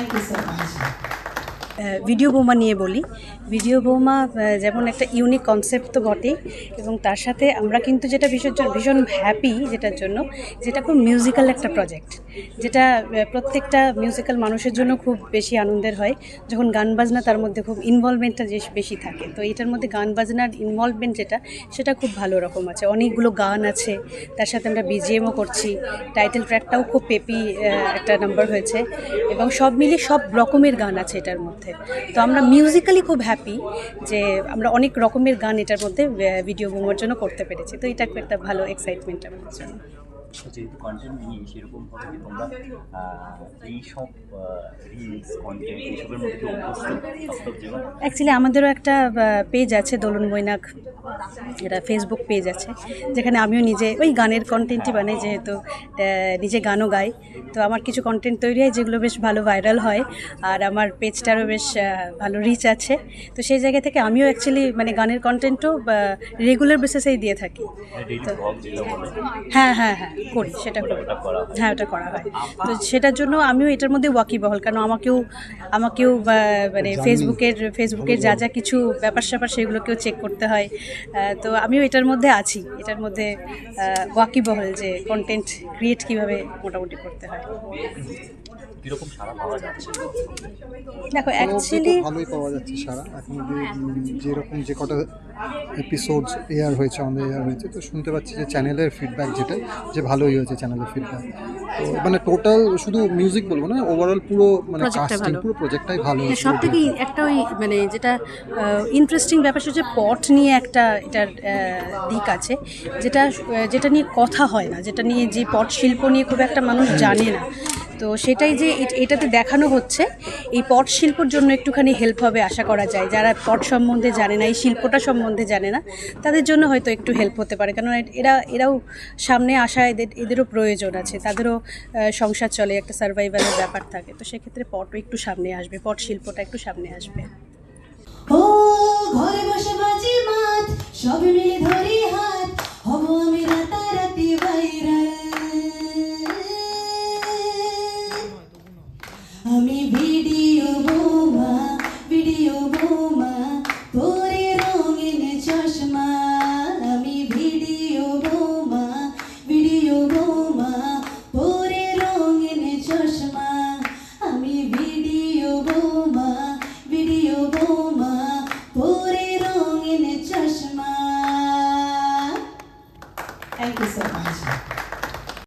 Thank you so much. Video বোমা নিয়ে বলি। ভিডিও বোমা যেমন একটা ইউনিক কনসেপ্ট তো বটেই এবং তার সাথে আমরা কিন্তু যেটা ভীষণ ভীষণ হ্যাপি যেটার জন্য, যেটা খুব মিউজিক্যাল একটা প্রজেক্ট যেটা প্রত্যেকটা মিউজিক্যাল মানুষের জন্য খুব বেশি আনন্দের হয়। যখন গান বাজনা তার মধ্যে খুব ইনভলভমেন্টটা যে বেশি থাকে। তো এটার মধ্যে গান বাজনার ইনভলভমেন্ট যেটা, সেটা খুব ভালো রকম আছে। অনেকগুলো গান আছে, তার সাথে আমরা বিজিএমও করছি। টাইটেল ট্র্যাকটাও খুব পেপি একটা নাম্বার হয়েছে। এবং সব মিলিয়ে সব রকমের গান আছে এটার মধ্যে। তো আমরা মিউজিক্যালি খুব হ্যাপি যে আমরা অনেক রকমের গান এটার মধ্যে ভিডিও বোমার জন্য করতে পেরেছি। তো এটা একটা ভালো এক্সাইটমেন্ট আমাদের জন্য। যেহেতু কন্টেন্ট নিয়ে সেরকমভাবে কি তোমরা আহ, এই সব রিলস কন্টেন্ট এইসবের মধ্যে কি অভ্যস্ত অ্যাকচুয়ালি আমাদেরও একটা পেজ আছে দোলন বৈনাক এটা ফেসবুক পেজ আছে যেখানে আমিও নিজে ওই গানের কন্টেন্টই বানাই যেহেতু নিজে গানও গাই। তো আমার কিছু কন্টেন্ট তৈরি হয় যেগুলো বেশ ভালো ভাইরাল হয় আর আমার পেজটারও বেশ ভালো রিচ আছে। তো সেই জায়গা থেকে আমিও অ্যাকচুয়ালি মানে গানের কন্টেন্টও রেগুলার বেসিসেই দিয়ে থাকি। বলে। হ্যাঁ হ্যাঁ হ্যাঁ। করি সেটা করি। হ্যাঁ ওটা করা হয়। তো সেটার জন্য আমিও এটার মধ্যে ওয়াকিবহল কারণ আমাকেও আমাকেও মানে ফেসবুকের ফেসবুকের যা যা কিছু ব্যাপার স্যাপার সেগুলোকেও চেক করতে হয়। তো আমিও এটার মধ্যে আছি এটার মধ্যে ওয়াকিবহল যে কন্টেন্ট ক্রিয়েট কীভাবে মোটামুটি করতে হয়। কীরকম সারা পাওয়া যাচ্ছে দেখো অ্যাকচুয়ালি ভালোই পাওয়া যাচ্ছে সারা। এখন যেরকম যে কটা এপিসোডস এয়ার হয়েছে আমাদের এয়ার হয়েছে তো শুনতে পাচ্ছি যে চ্যানেলের ফিডব্যাক যেটা যে ভালোই হয়েছে চ্যানেলের ফিডব্যাক তো মানে টোটাল শুধু মিউজিক বলব না ওভারঅল পুরো মানে কাস্টিং পুরো প্রজেক্টটাই ভালো হয়েছে। সব থেকে একটা ওই মানে যেটা ইন্টারেস্টিং ব্যাপার সেটা হচ্ছে পট নিয়ে একটা এটার দিক আছে যেটা যেটা নিয়ে কথা হয় না যেটা নিয়ে যে পট শিল্প নিয়ে খুব একটা মানুষ জানে না। তো সেটাই যে এট- এটাতে দেখানো হচ্ছে, এই পট শিল্পর জন্য একটুখানি হেল্প হবে আশা করা যায়। যারা পট সম্বন্ধে জানে না, এই শিল্পটা সম্বন্ধে জানে না, তাদের জন্য হয়তো একটু হেল্প হতে পারে। কারণ এরা, এরাও সামনে আসা এদের, এদেরও প্রয়োজন আছে, তাদেরও সংসার চলে, একটা সার্ভাইভালের ব্যাপার থাকে। তো সেক্ষেত্রে পটও একটু সামনে আসবে, পট শিল্পটা একটু সামনে আসবে। ঘরে বসে বাজি মাত সব মিলে ধরি হাত, হব video.